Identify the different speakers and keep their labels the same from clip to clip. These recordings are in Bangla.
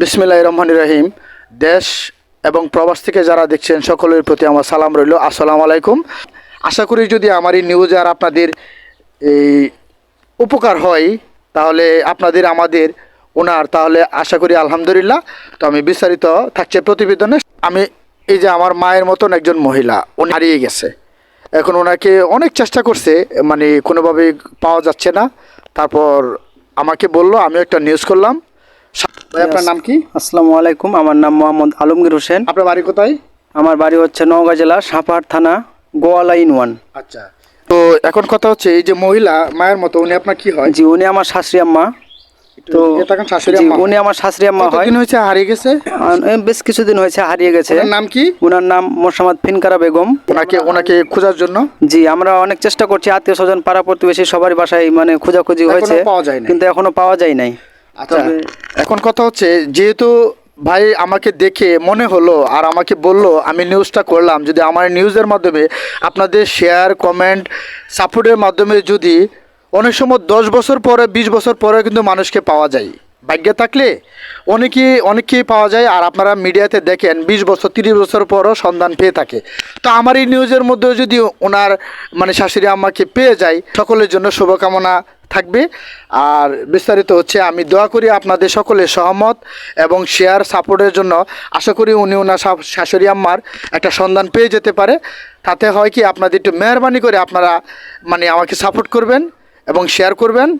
Speaker 1: বিসমিল্লাহ রহমান রহিম দেশ এবং প্রবাস থেকে যারা দেখছেন, সকলের প্রতি আমার সালাম রইল। আসসালামু আলাইকুম। আশা করি যদি আমার এই নিউজ আর আপনাদের এই উপকার হয়, তাহলে আপনাদের, আমাদের, ওনার, তাহলে আশা করি আলহামদুলিল্লাহ। তো আমি বিস্তারিত থাকছে প্রতিবেদনে। আমি এই যে আমার মায়ের মতন একজন মহিলা, উনি হারিয়ে গেছে। এখন ওনাকে অনেক চেষ্টা করছে মানে কোনোভাবে পাওয়া যাচ্ছে না। তারপর আমাকে বলল আমি একটা নিউজ করলাম। ভাই, আপনার নাম কি?
Speaker 2: আসসালামু আলাইকুম আমার নাম মোহাম্মদ আলমগীর হোসেন।
Speaker 1: আপনার বাড়ি কোথায়?
Speaker 2: আমার বাড়ি হচ্ছে নওগাঁ জেলা সাপাহার থানা গোয়ালা ইন ওয়ান
Speaker 1: আচ্ছা। তো এখন কথা হচ্ছে এই যে মহিলা মায়ের মতো উনি আপনার কি হয়?
Speaker 2: জি উনি আমার শাশুড়ি আম্মা। তো উনি আমার শাশুড়ি আম্মা হয়।
Speaker 1: হয়েছে হারিয়ে গেছে?
Speaker 2: বেশ কিছুদিন হয়েছে হারিয়ে গেছে।
Speaker 1: নাম কি?
Speaker 2: ওনার নাম মোসাম্মদ ফিনকারা বেগম।
Speaker 1: ওনাকে ওনাকে খোঁজার জন্য?
Speaker 2: জি আমরা অনেক চেষ্টা করছি আত্মীয় স্বজন পাড়া প্রতিবেশী সবার বাসায় মানে খোঁজাখুঁজি হয়েছে। কিন্তু এখনও পাওয়া যায় নাই।
Speaker 1: আচ্ছা। এখন কথা হচ্ছে, যেহেতু ভাই আমাকে দেখে মনে হলো আর আমাকে বলল, আমি নিউজটা করলাম, যদি আমার নিউজের মাধ্যমে আপনাদের শেয়ার কমেন্ট সাপোর্টের মাধ্যমে যদি অনেক সময় দশ বছর পরে, বিশ বছর পরে কিন্তু মানুষকে পাওয়া যায়। ভাগ্যে থাকলে অনেকেই অনেকেই পাওয়া যায় আর আপনারা মিডিয়াতে দেখেন, বিশ বছর, তিরিশ বছর পরও সন্ধান পেয়ে থাকে। তো আমার এই নিউজের মধ্যেও যদি ওনার মানে শাশুড়ি আমাকে পেয়ে যায়, সকলের জন্য শুভকামনা। থাকবে। আর বিস্তারিত হচ্ছে, আমি দোয়া করি আপনাদের সকলের সহমত এবং শেয়ার সাপোর্টের জন্য। আশা করি উনি ওনার শা- শাশুড়ি আম্মার একটা সন্ধান পেয়ে যেতে পারে। তাতে হয় কি, আপনাদের একটু মেহরবানি করে আপনারা মানে আমাকে সাপোর্ট করবেন এবং শেয়ার করবেন।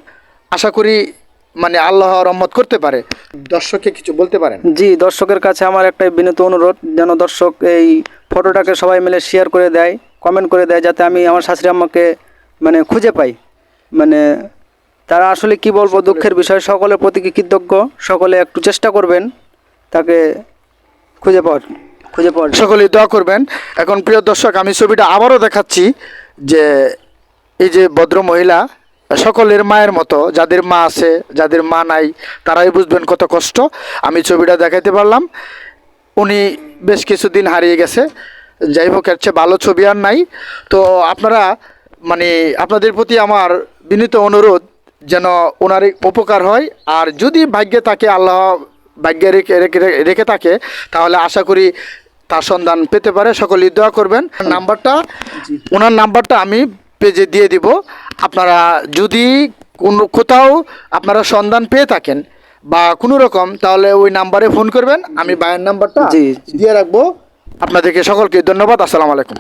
Speaker 1: আশা করি মানে আল্লাহ রহমত করতে পারে। দর্শককে কিছু বলতে পারেন?
Speaker 2: জি, দর্শকের কাছে আমার একটা বিনীত অনুরোধ, যেন দর্শক এই ফটোটাকে সবাই মিলে শেয়ার করে দেয় কমেন্ট করে দেয়, যাতে আমি আমার শাশুড়ি আম্মাকে মানে খুঁজে পাই। মানে তারা আসলে কি বলব দুঃখের বিষয় সকলের প্রতি কি কৃতজ্ঞ? সকলে একটু চেষ্টা করবেন তাকে খুঁজে পাওয়ার খুঁজে পাওয়ার।
Speaker 1: সকলেই দোয়া করবেন। এখন প্রিয় দর্শক আমি ছবিটা আবারও দেখাচ্ছি যে এই যে ভদ্র মহিলা সকলের মায়ের মতো যাদের মা আছে যাদের মা নাই তারাই বুঝবেন কত কষ্ট। আমি ছবিটা দেখাইতে পারলাম। উনি বেশ কিছুদিন হারিয়ে গেছে। যাই হোক এর চেয়ে ভালো ছবি আর নাই। তো আপনারা মানে আপনাদের প্রতি আমার বিনীত অনুরোধ যেন ওনার উপকার হয়। আর যদি ভাগ্যে তাকে আল্লাহ ভাগ্যে রেখে রেখে রেখে থাকে তাহলে আশা করি তার সন্ধান পেতে পারে। সকলেই দোয়া করবেন। নাম্বারটা ওনার নাম্বারটা আমি পেজে দিয়ে দিব। আপনারা যদি কোনো কোথাও আপনারা সন্ধান পেয়ে থাকেন বা কোনো রকম তাহলে ওই নাম্বারে ফোন করবেন। আমি বায়ের নাম্বারটা দিয়ে রাখব। আপনাদেরকে সকলকে ধন্যবাদ। আসসালামু আলাইকুম।